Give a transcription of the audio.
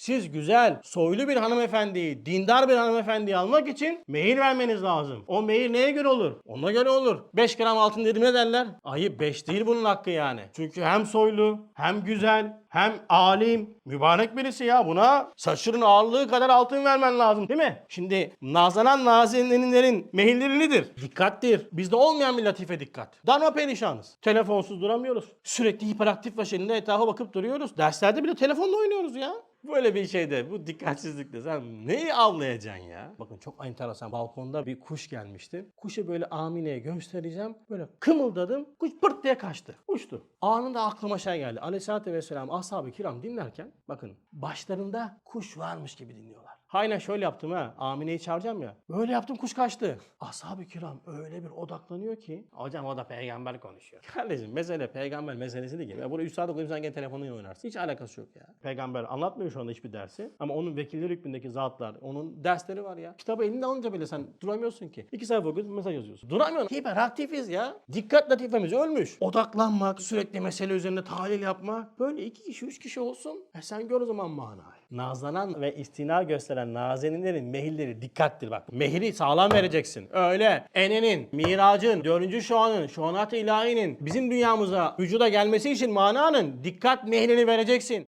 Siz güzel, soylu bir hanımefendiyi, dindar bir hanımefendiyi almak için mehir vermeniz lazım. O mehir neye göre olur? Ona göre olur. 5 gram altın dedim ne derler? Ayıp 5 değil bunun hakkı yani. Çünkü hem soylu, hem güzel, hem alim, mübarek birisi ya. Buna saçının ağırlığı kadar altın vermen lazım değil mi? Şimdi nazanan nazinlerin mehirleri nedir? Dikkattir. Bizde olmayan bir latife dikkat. Darma perişanız. Telefonsuz duramıyoruz. Sürekli hiperaktif ve şeklinde etrafa bakıp duruyoruz. Derslerde bile telefonla oynuyoruz ya. Böyle bir şeyde bu dikkatsizlikte sen neyi avlayacaksın ya? Bakın çok enteresan balkonda bir kuş gelmişti. Kuşu böyle Amine'ye göstereceğim. Böyle kımıldadım. Kuş pırt diye kaçtı. Uçtu. Anında aklıma şey geldi. Aleyhisselatü Vesselam ashab-ı kiram dinlerken bakın başlarında kuş varmış gibi dinliyorlar. Aynen şöyle yaptım ha. Amine'yi çağıracağım ya. Böyle yaptım kuş kaçtı. Ashab-ı kiram öyle bir odaklanıyor ki. Hocam o da peygamber konuşuyor. Kardeşim mesele peygamber meselesi değil. Ya burada 3 saat okuyayım sen gene telefonla oynarsın. Hiç alakası yok ya. Peygamber anlatmıyor şu anda hiçbir dersi. Ama onun vekilleri hükmündeki zatlar, onun dersleri var ya. Kitabı elinde alınca bile sen duramıyorsun ki. İki sayfa okuyorsun mesaj yazıyorsun. Duramıyorsun. Hiperaktifiz ya. Dikkat latifemiz ölmüş. Odaklanmak, sürekli mesele üzerinde tahlil yapmak. Böyle iki kişi, üç kişi olsun. E sen gör o zaman manayı. Nazlanan ve istina gösteren nazeninlerin mehirleri dikkattir bak. Mehri sağlam vereceksin. Öyle enenin, miracın, dördüncü şuanın, şuanat-ı ilahinin bizim dünyamıza vücuda gelmesi için mananın dikkat mehrini vereceksin.